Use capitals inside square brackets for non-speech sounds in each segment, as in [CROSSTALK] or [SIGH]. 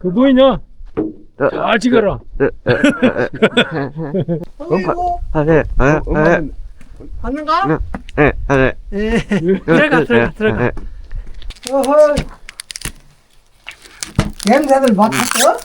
그 보이냐? 네, 잘 찍어라. 어이구, 아, 네, 아, 아, 봤는가? 네, 아, 네. 예. 들어가, 들어가, 들어가. 네. 어허. 냄새들 맡았어?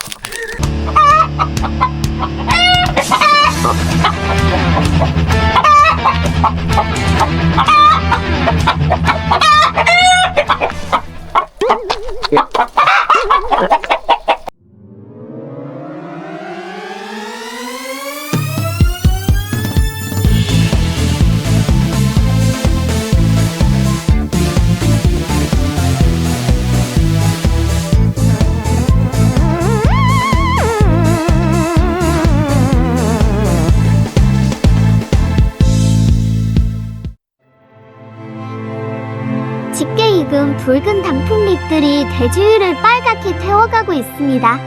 붉은 단풍잎들이 대주위를 빨갛게 태워가고 있습니다.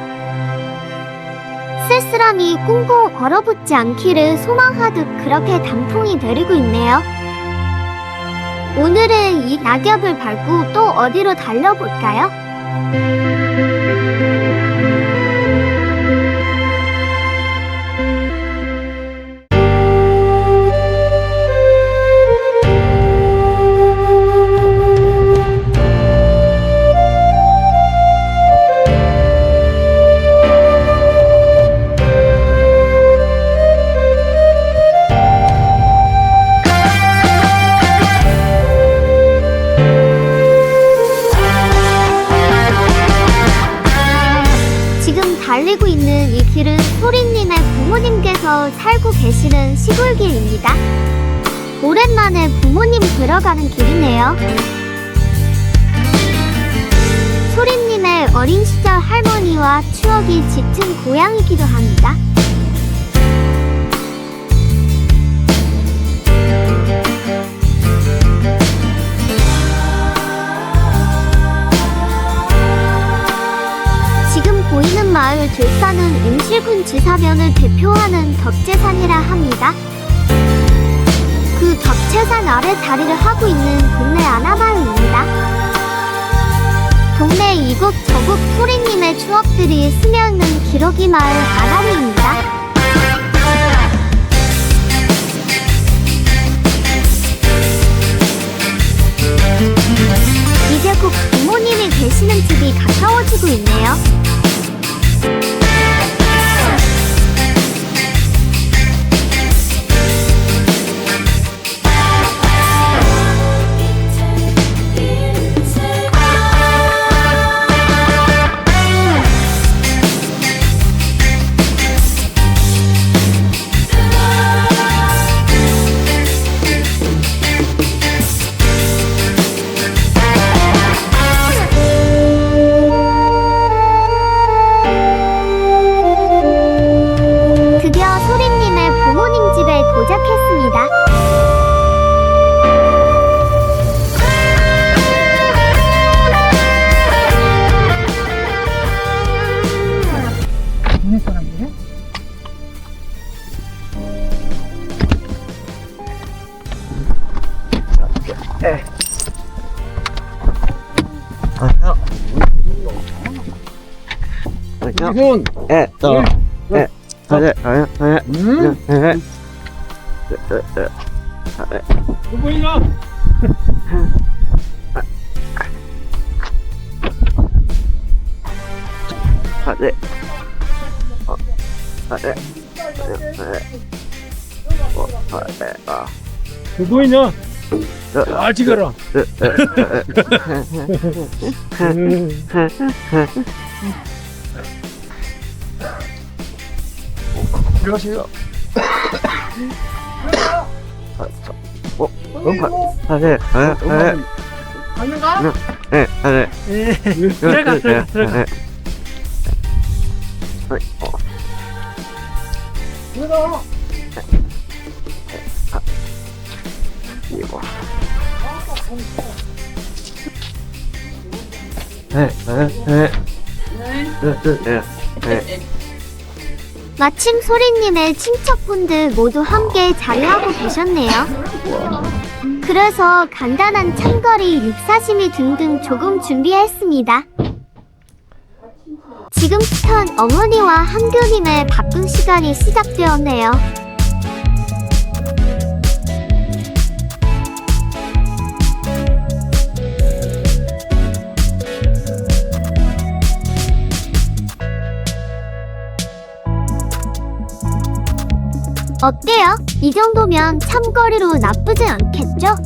쓸쓸함이 꽁꽁 얼어붙지 않기를 소망하듯 그렇게 단풍이 내리고 있네요. 오늘은 이 낙엽을 밟고 또 어디로 달려볼까요? 달리고 있는 이 길은 소리님의 부모님께서 살고 계시는 시골길입니다. 오랜만에 부모님 들어가는 길이네요. 소리님의 어린 시절 할머니와 추억이 짙은 고향이기도 합니다. 마을 들산은 임실군 지사면을 대표하는 덕재산이라 합니다. 그 덕재산 아래 자리를 하고 있는 동네 아나마을입니다. 동네 이곳 저곳 소리님의 추억들이 스며있는 기러기 마을 아가리입니다. 이제 곧 부모님이 계시는 집이 가까워지고 있네요. 아, 형. 아, 형. 손. 예, 또. 예, 아, 네, 아, 네, 아, 네. 응? 네, 네. 네, 네, 네. 그 보이냐? 아, 네. 어, 아, 네. 아, 네. 어, 아, 네. 아, 그 보이냐? 아, 저, 어, 어, 아, 네, 아, 네, 아, 네. 봤는가? 네, 아, 네. 예. 들어가, 들어가, 들어가. 네. 어, 들어가. 마침 소리님의 친척분들 모두 함께 자리하고 계셨네요. 그래서 간단한 참거리, 육사시미 등등 조금 준비했습니다. 지금부턴 어머니와 한교님의 바쁜 시간이 시작되었네요. 어때요? 이 정도면 참거리로 나쁘지 않겠죠?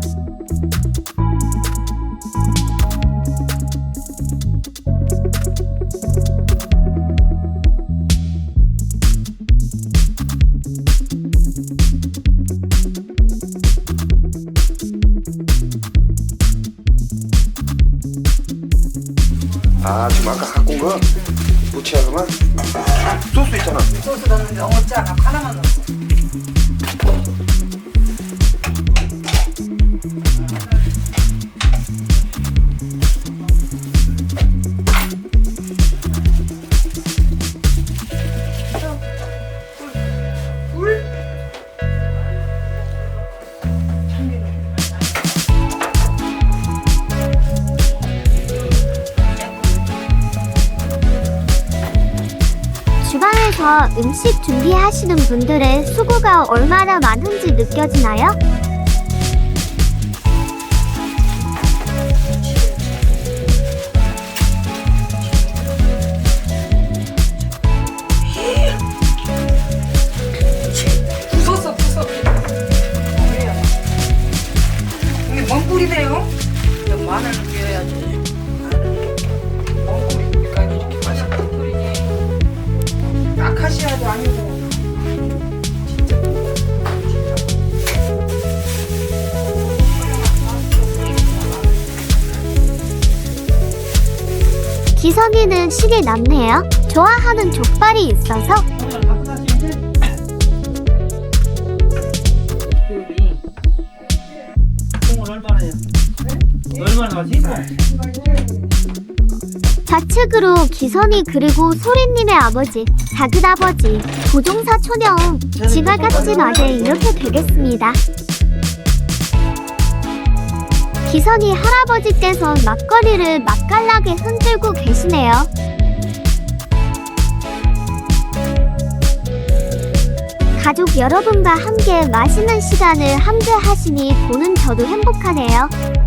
아 지금 아까 갖고 온거 무치하고만 소스 있잖아 소스 넣는데 어짜 하나만 넣었어. 주방에서 음식 준비하시는 분들의 수고가 얼마나 많은지 느껴지나요? 마늘을 끼워야지. 아카시아도 아니고. 진짜. 기선이는 실이 남네요. 좋아하는 족발이 있어서 얼마나 해? 얼마나 하지? 좌측으로 기선이 그리고 소리님의 아버지, 작은 아버지, 고종사 촌형, 지갈같이 맞에 이렇게 되겠습니다. 기선이 할아버지께서 막걸리를 맛깔나게 흔들고 계시네요. 가족 여러분과 함께 맛있는 시간을 함께 하시니 보는 저도 행복하네요.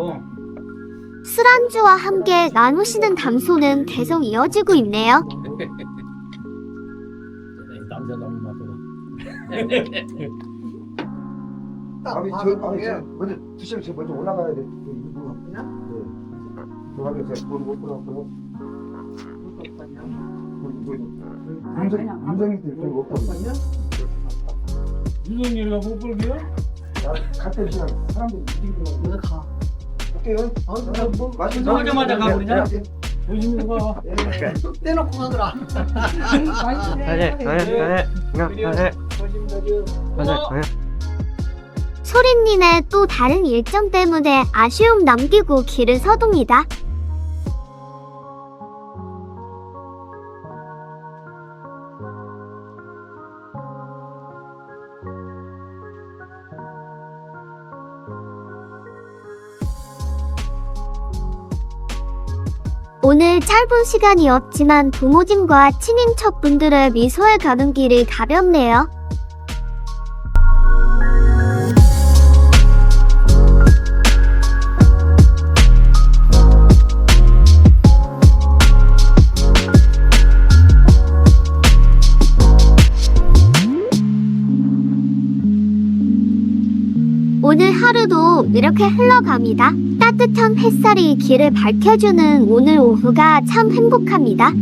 그러더라고. 술안주와 함께 나누시는 담소는 계속 이어지고 있네요. 남자 너무 맛있어. 아니 저 아니 저 먼저 드시면 저 먼저 올라가야 돼 그, 이거 그냥? 네 제가 돈못 들어갔고 윤성 윤성이 때문에 못 들어 유성이가 못 볼게요? 갈때 시간 사람들이 움직이는 너도 가. 볼게요 어, 뭐, 나오자마자 거 가버리냐? 네, 네. 조심히 가. [LAUGHS] 떼놓고 가더라. 가세 소리님의 또 다른 일정 때문에 아쉬움 남기고 길을 서둡니다. 오늘 짧은 시간이었지만 부모님과 친인척 분들의 미소에 가는 길이 가볍네요. 오늘 하루도 이렇게 흘러갑니다. 따뜻한 햇살이 길을 밝혀주는 오늘 오후가 참 행복합니다.